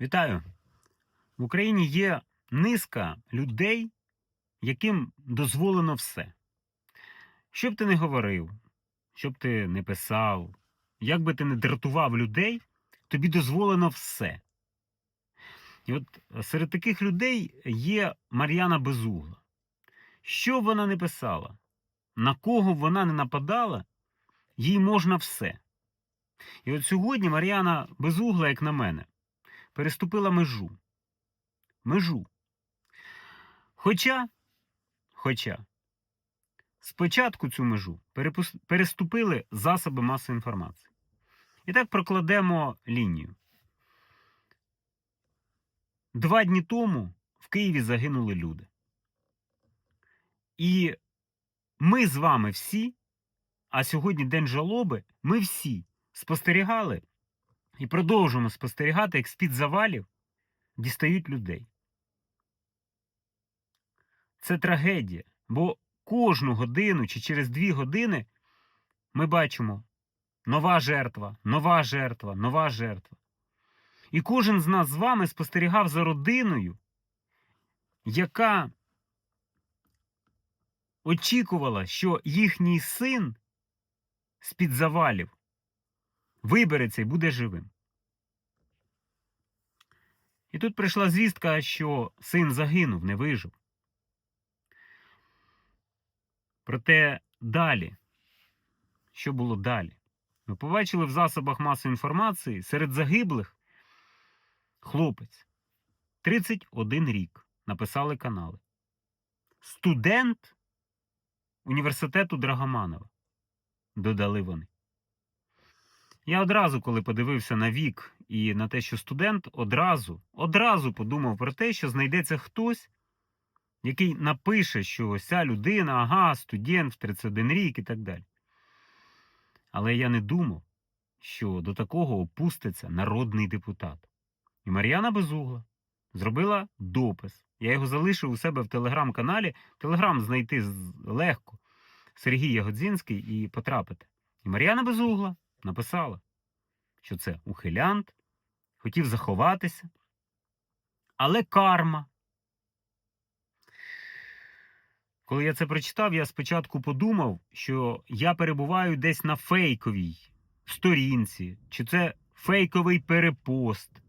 Вітаю! В Україні є низка людей, яким дозволено все. Що б ти не говорив, що б ти не писав, як би ти не дратував людей, тобі дозволено все. І от серед таких людей є Мар'яна Безугла. Що б вона не писала, на кого б вона не нападала, їй можна все. І от сьогодні Мар'яна Безугла, як на мене, переступила межу. Межу. Хоча, хоча, спочатку цю межу переступили засоби масової інформації. І так прокладемо лінію. Два дні тому в Києві загинули люди. І ми з вами всі, а сьогодні день жалоби, ми всі спостерігали і продовжуємо спостерігати, як з-під завалів дістають людей. Це трагедія, бо кожну годину чи через дві години ми бачимо нова жертва, нова жертва, нова жертва. І кожен з нас з вами спостерігав за родиною, яка очікувала, що їхній син з-під завалів вибереться і буде живим. І тут прийшла звістка, що син загинув, не вижив. Проте далі, що було далі? Ми побачили в засобах масової інформації серед загиблих хлопець 31 рік. Написали канали. Студент університету Драгоманова. Додали вони. Я одразу, коли подивився на вік і на те, що студент, одразу, одразу подумав про те, що знайдеться хтось, який напише, що ось людина, ага, студент в 31 рік і так далі. Але я не думав, що до такого опуститься народний депутат. І Мар'яна Безугла зробила допис. Я його залишив у себе в телеграм-каналі. Телеграм знайти легко. Сергій Ягодзінський і потрапити. І Мар'яна Безугла написала, що це ухилянт, хотів заховатися. Але карма. Коли я це прочитав, я спочатку подумав, що я перебуваю десь на фейковій сторінці, чи це фейковий перепост,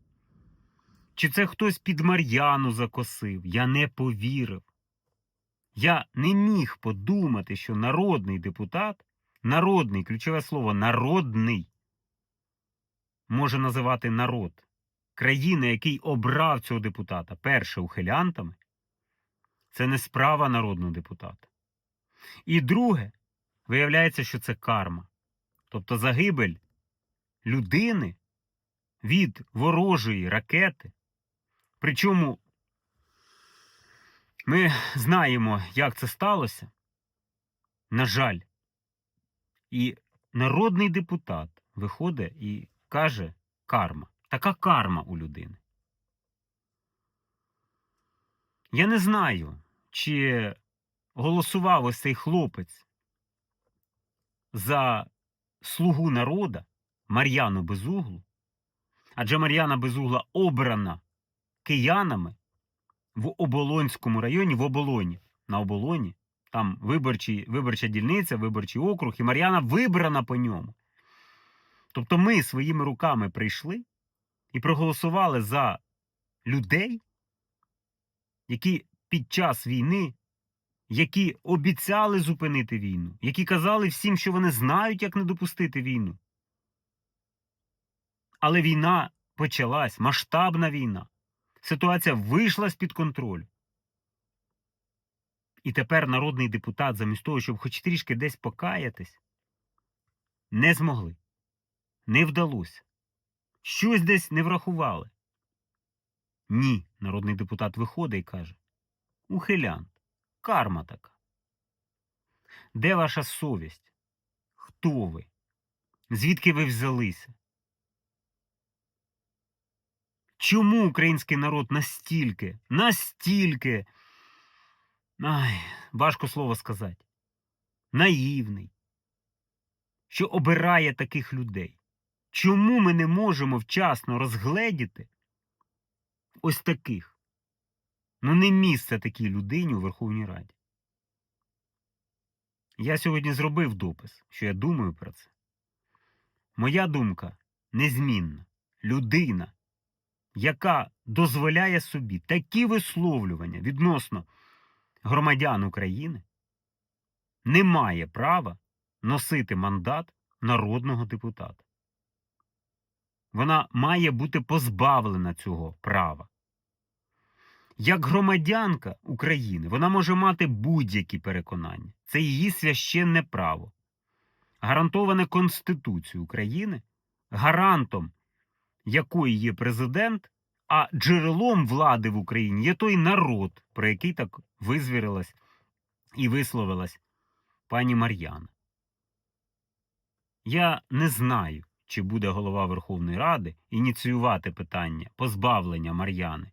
чи це хтось під Мар'яну закосив. Я не повірив. Я не міг подумати, що народний депутат, народний, ключове слово народний, може називати народ країни, який обрав цього депутата, перше ухилянтами, це не справа народного депутата. І друге, виявляється, що це карма. Тобто загибель людини від ворожої ракети. Причому ми знаємо, як це сталося. На жаль. І народний депутат виходить і каже карма. Така карма у людини. Я не знаю, чи голосував ось цей хлопець за слугу народа Мар'яну Безуглу, адже Мар'яна Безугла обрана киянами в Оболонському районі, в Оболоні. На Оболоні. Там виборчий, виборча дільниця, виборчий округ, і Мар'яна вибрана по ньому. Тобто ми своїми руками прийшли і проголосували за людей, які під час війни, які обіцяли зупинити війну, які казали всім, що вони знають, як не допустити війну. Але війна почалась, масштабна війна. Ситуація вийшла з-під контролю. І тепер народний депутат, замість того, щоб хоч трішки десь покаятись, не змогли. Не вдалося. Щось десь не врахували. Ні, народний депутат виходить і каже: Ухилянт, карма така. Де ваша совість? Хто ви? Звідки ви взялися? Чому український народ настільки, настільки, ай, важко слово сказати, наївний, що обирає таких людей? Чому ми не можемо вчасно розгледіти ось таких. Ну, не місце такій людині у Верховній Раді. Я сьогодні зробив допис, що я думаю про це. Моя думка незмінна. Людина, яка дозволяє собі такі висловлювання відносно громадян України, не має права носити мандат народного депутата. Вона має бути позбавлена цього права. Як громадянка України вона може мати будь-які переконання. Це її священне право, гарантоване Конституцією України, гарантом якої є президент, а джерелом влади в Україні є той народ, про який так визвірилась і висловилась пані Мар'яна. Я не знаю, чи буде голова Верховної Ради ініціювати питання позбавлення Мар'яни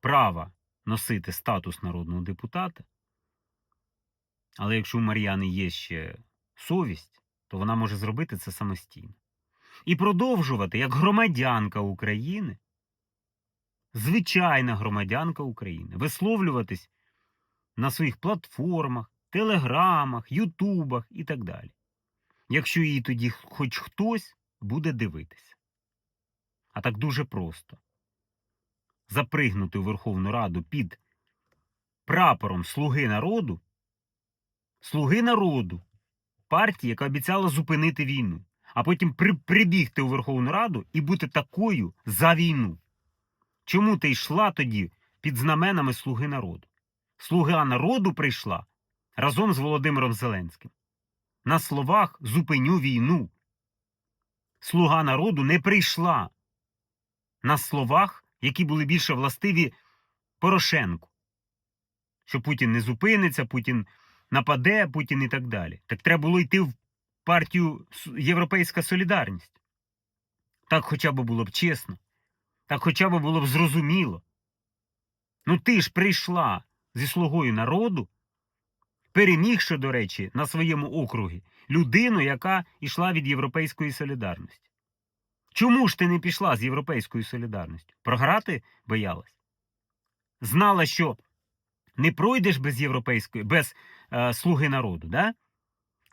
права носити статус народного депутата. Але якщо у Мар'яни є ще совість, то вона може зробити це самостійно. І продовжувати як громадянка України, звичайна громадянка України, висловлюватись на своїх платформах, телеграмах, ютубах і так далі. Якщо її тоді хоч хтось буде дивитися. А так дуже просто запригнути у Верховну Раду під прапором Слуги народу, Слуги народу, партії, яка обіцяла зупинити війну, а потім при, прибігти у Верховну Раду і бути такою за війну. Чому ти йшла тоді під знаменами Слуги народу? Слуга народу прийшла разом з Володимиром Зеленським. На словах зупиню війну. Слуга народу не прийшла. На словах які були більше властиві Порошенку. Що Путін не зупиниться, Путін нападе, Путін і так далі. Так треба було йти в партію Європейська Солідарність. Так хоча б було б чесно, так хоча б було б зрозуміло. Ну ти ж прийшла зі слугою народу, перемігши, до речі, на своєму округі людину, яка йшла від Європейської солідарності. Чому ж ти не пішла з Європейською солідарністю? Програти боялась? Знала, що не пройдеш без європейської, без е, слуги народу, да?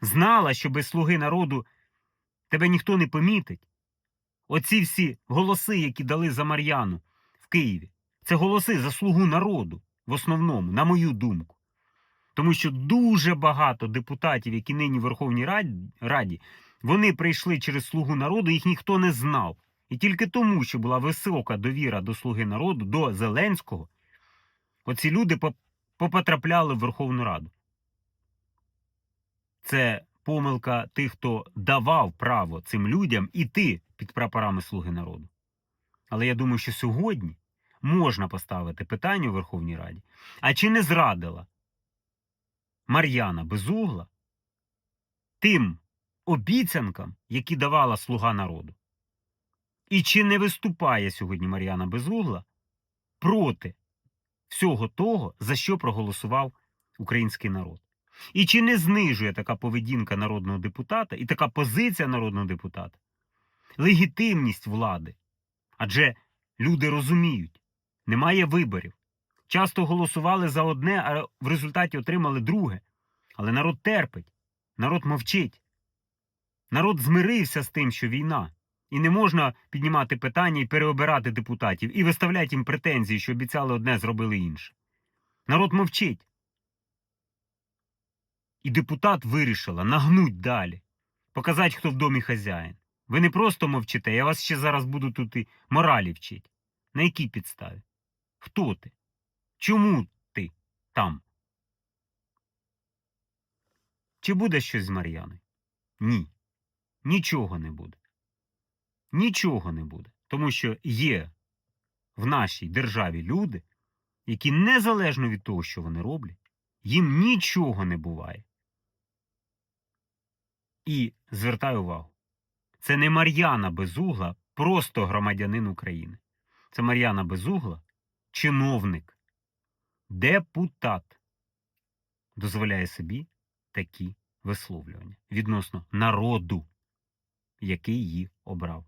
Знала, що без слуги народу тебе ніхто не помітить. Оці всі голоси, які дали за Мар'яну в Києві, це голоси за слугу народу, в основному, на мою думку. Тому що дуже багато депутатів, які нині в Верховній Раді, вони прийшли через слугу народу, їх ніхто не знав. І тільки тому, що була висока довіра до слуги народу, до Зеленського, оці люди попотрапляли в Верховну Раду. Це помилка тих, хто давав право цим людям іти під прапорами слуги народу. Але я думаю, що сьогодні можна поставити питання у Верховній Раді. А чи не зрадила Мар'яна Безугла тим обіцянкам, які давала слуга народу. І чи не виступає сьогодні Мар'яна Безугла проти всього того, за що проголосував український народ? І чи не знижує така поведінка народного депутата і така позиція народного депутата легітимність влади? Адже люди розуміють, немає виборів. Часто голосували за одне, а в результаті отримали друге. Але народ терпить, народ мовчить. Народ змирився з тим, що війна, і не можна піднімати питання і переобирати депутатів і виставляти їм претензії, що обіцяли одне, зробили інше. Народ мовчить. І депутат вирішила нагнуть далі, показати, хто в домі хазяїн. Ви не просто мовчите, я вас ще зараз буду тут і моралі вчити. На якій підставі? Хто ти? Чому ти там? Чи буде щось з Мар'яною? Ні. Нічого не буде. Нічого не буде. Тому що є в нашій державі люди, які незалежно від того, що вони роблять, їм нічого не буває. І звертаю увагу, це не Мар'яна Безугла, просто громадянин України. Це Мар'яна Безугла, чиновник, депутат дозволяє собі такі висловлювання відносно народу який її обрав.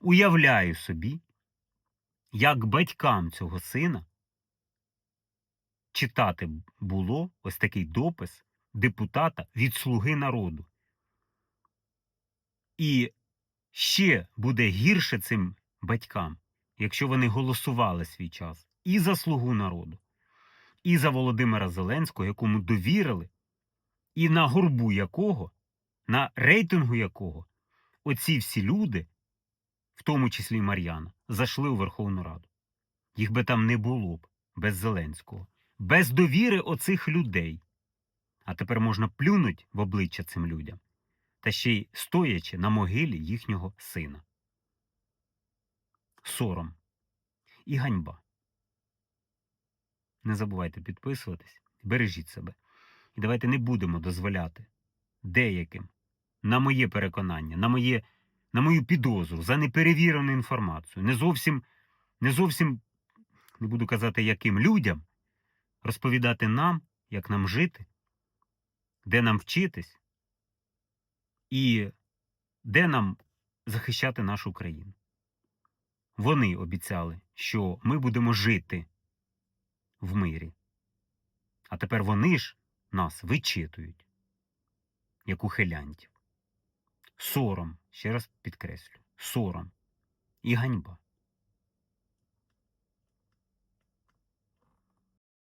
Уявляю собі, як батькам цього сина читати було ось такий допис депутата від Слуги народу. І ще буде гірше цим батькам, якщо вони голосували свій час і за Слугу народу, і за Володимира Зеленського, якому довірили, і на горбу якого, на рейтингу якого оці всі люди, в тому числі Мар'яна, зайшли у Верховну Раду. Їх би там не було б без Зеленського, без довіри оцих людей. А тепер можна плюнуть в обличчя цим людям, та ще й стоячи на могилі їхнього сина. Сором і ганьба. Не забувайте підписуватись, бережіть себе. І давайте не будемо дозволяти деяким, на моє переконання, на, моє, на мою підозру, за неперевірену інформацію, не зовсім, не зовсім, не буду казати, яким людям, розповідати нам, як нам жити, де нам вчитись і де нам захищати нашу країну. Вони обіцяли, що ми будемо жити в мирі. А тепер вони ж нас вичитують, як ухилянтів. Сором, ще раз підкреслю, сором і ганьба.